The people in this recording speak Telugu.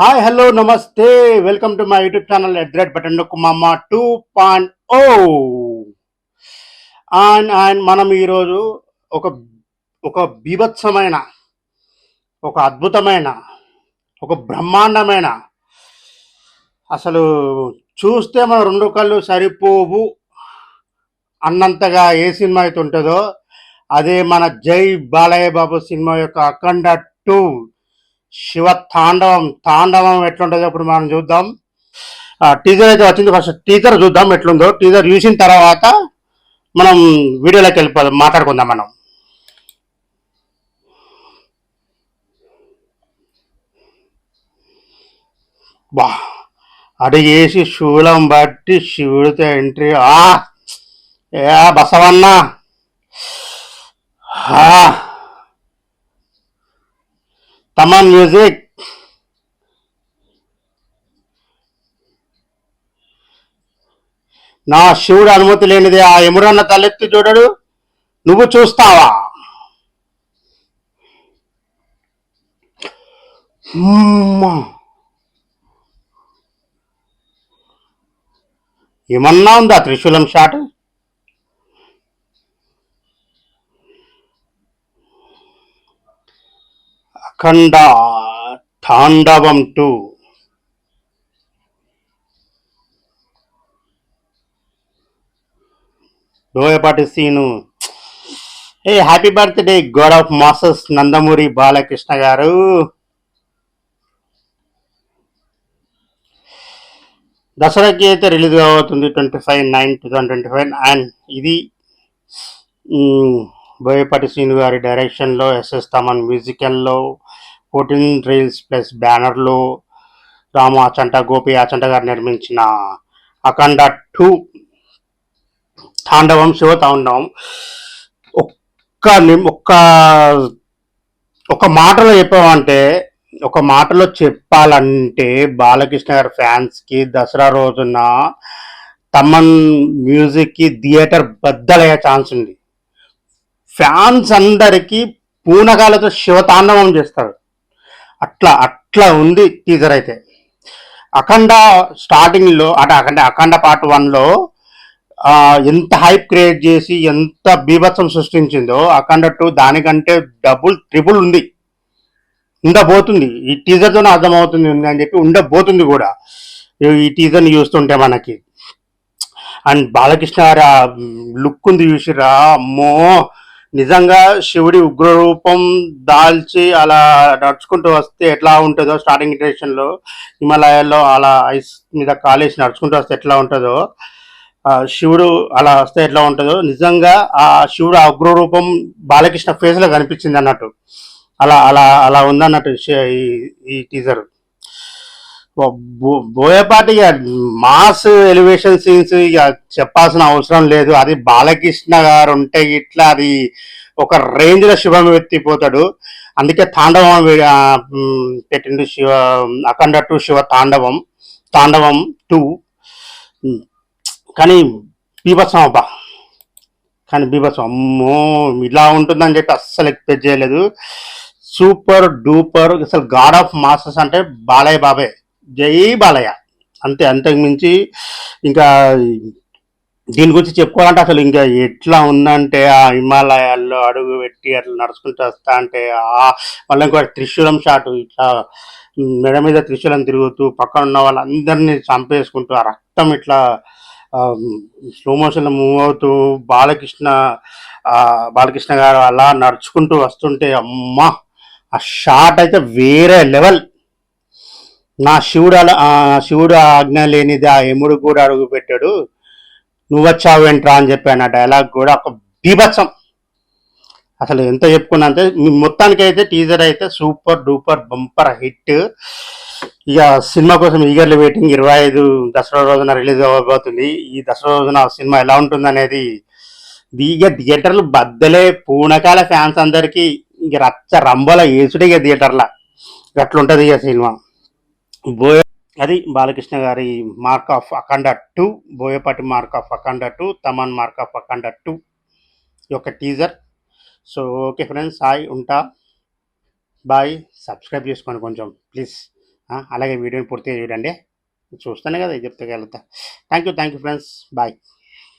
హాయ్ హలో నమస్తే. Welcome to my YouTube channel at rate button కుమమ్మ two point O and and మనం ఈరోజు ఒక ఒక బీభత్సమైన ఒక అద్భుతమైన ఒక బ్రహ్మాండమైన అసలు చూస్తే మన రెండు కళ్ళు సరిపోవు అన్నంతగా ఏ సినిమా అయితే ఉంటుందో అదే మన జై బాలయ్య బాబు సినిమా యొక్క అఖండ టూ శివ తాండవం తాండవం ఎట్లుంటుందో ఇప్పుడు మనం చూద్దాం. టీజర్ అయితే వచ్చింది ఫస్ట్ టీజర్ చూద్దాం ఎట్లుందో. టీజర్ చూసిన తర్వాత మనం వీడియోలోకి వెళ్ళిపోదాం మాట్లాడుకుందాం మనం. బా అడిగేసి శూలం బట్టి శివుడితో ఎంట్రీ ఆ ఏ బసవన్న. ఆ, తమన్ మ్యూజిక్ నా శివుడు అనుమతి లేనిది ఆ ఎమురన్న తలెత్తి చూడడు. నువ్వు చూస్తావా? ఏమన్నా ఉందా త్రిశూలం shot? Akhanda Thandavam two. Boyapati Seenu. A happy birthday god of masses Nandamuri Balakrishna గారు. దసరాకి అయితే రిలీజ్ అవుతుంది twenty five nine two thousand twenty five and ఇది బోయపాటి శ్రీను గారి డైరెక్షన్లో ఎస్ఎస్ తమన్ మ్యూజికల్లో ఫోర్టీన్ రీల్స్ ప్లస్ బ్యానర్లో రాము ఆచంట గోపి ఆచంట గారు నిర్మించిన అఖండ టూ తాండవం శివ తాండవం. ఒక్క ఒక్క ఒక మాటలో చెప్పామంటే ఒక మాటలో చెప్పాలంటే బాలకృష్ణ గారి ఫ్యాన్స్కి దసరా రోజున తమన్ మ్యూజిక్కి థియేటర్ బద్దలయ్యే ఛాన్స్ ఉంది. ఫ్యాన్స్ అందరికీ పూనకాలతో శివతాండవం చేస్తారు అట్లా అట్లా ఉంది టీజర్ అయితే. అఖండ స్టార్టింగ్లో అట అంటే అఖండ అఖండ పార్ట్ వన్లో ఎంత హైప్ క్రియేట్ చేసి ఎంత బీభత్సం సృష్టించిందో అఖండ టూ దానికంటే డబుల్ ట్రిపుల్ ఉంది. ఉండబోతుంది. ఈ టీజర్తోనే అర్థమవుతుంది ఉంది అని చెప్పి ఉండబోతుంది కూడా. ఈ- టీజర్ని చూస్తుంటే మనకి. అండ్ బాలకృష్ణ లుక్ ఉంది చూసిరా అమ్మో! నిజంగా శివుడి ఉగ్రరూపం దాల్చి అలా నడుచుకుంటూ వస్తే ఎట్లా ఉంటుందో స్టార్టింగ్ ఇటరేషన్లో హిమాలయాల్లో అలా ఐస్ మీద కాలేసి నడుచుకుంటూ వస్తే ఎట్లా ఉంటుందో ఆ శివుడు అలా వస్తే ఎట్లా ఉంటుందో నిజంగా ఆ శివుడు ఆ ఉగ్రరూపం బాలకృష్ణ ఫేస్లో కనిపించింది అన్నట్టు. అలా అలా అలా ఉందన్నట్టు ఈ ఈ టీజర్ బోయపాటి ఇక మాస్ ఎలివేషన్ సీన్స్ ఇక చెప్పాల్సిన అవసరం లేదు. అది బాలకృష్ణ గారు ఉంటే ఇట్లా అది ఒక రేంజ్లో శివం ఎత్తిపోతాడు. అందుకే తాండవం పెట్టిండు శివ అఖండ టు శివ తాండవం తాండవం టూ. కానీ బీభత్సం అబ్బా. కానీ బీభత్సం అమ్మో ఇలా ఉంటుందని చెప్పి అస్సలు ఎక్స్పెక్ట్ చేయలేదు. సూపర్ డూపర్ అసలు గాడ్ ఆఫ్ మాస్టర్స్ అంటే బాలయ్య బాబాయ్ జై బాలయ్య. అంతే అంతకుమించి ఇంకా దీని గురించి చెప్పుకోవాలంటే అసలు ఇంకా ఎట్లా ఉందంటే ఆ హిమాలయాల్లో అడుగు పెట్టి అట్లా నడుచుకుంటూ వస్తా అంటే ఆ మళ్ళీ ఇంకో త్రిశూలం షాట్ ఇట్లా మెడ మీద త్రిశూలం తిరుగుతూ పక్కన ఉన్న వాళ్ళందరినీ చంపేసుకుంటూ ఆ రక్తం ఇట్లా స్లో మోషన్లో మూవ్ అవుతూ బాలకృష్ణ బాలకృష్ణ గారు అలా నడుచుకుంటూ వస్తుంటే అమ్మ! ఆ షాట్ అయితే వేరే లెవెల్. నా శివుడు శివుడు ఆజ్ఞ లేనిది ఆ యముడు కూడా అడుగు పెట్టాడు. నువ్వు వచ్చావేంట్రా అని చెప్పాను ఆ డైలాగ్ కూడా ఒక బీభత్సం. అసలు ఎంత చెప్పుకున్నా అంటే మొత్తానికి అయితే టీజర్ అయితే సూపర్ డూపర్ బంపర్ హిట్. ఇక సినిమా కోసం ఈగర్లీ వెయిటింగ్ ఇరవై ఐదు దసరా రోజున రిలీజ్ అవ్వబోతుంది. ఈ దసరా రోజున సినిమా ఎలా ఉంటుంది అనేది ఇక థియేటర్లు బద్దలే. పూనకాల ఫ్యాన్స్ అందరికి ఇక రచ్చ రంబోల వేసుడే ఇక థియేటర్ల. అట్లుంటుంది ఇక సినిమా. బోయ అది బాలకృష్ణ గారి mark of Akhanda two Boyapati mark of Akhanda two Thaman mark of Akhanda two యొక్క teaser. So okay friends hi ఉంటా. బాయ్. సబ్స్క్రైబ్ చేసుకోండి కొంచెం ప్లీజ్. అలాగే వీడియోని పూర్తిగా చూడండి. చూస్తానే కదా చెప్తే వెళ్తా. Thank you thank you friends. Bye.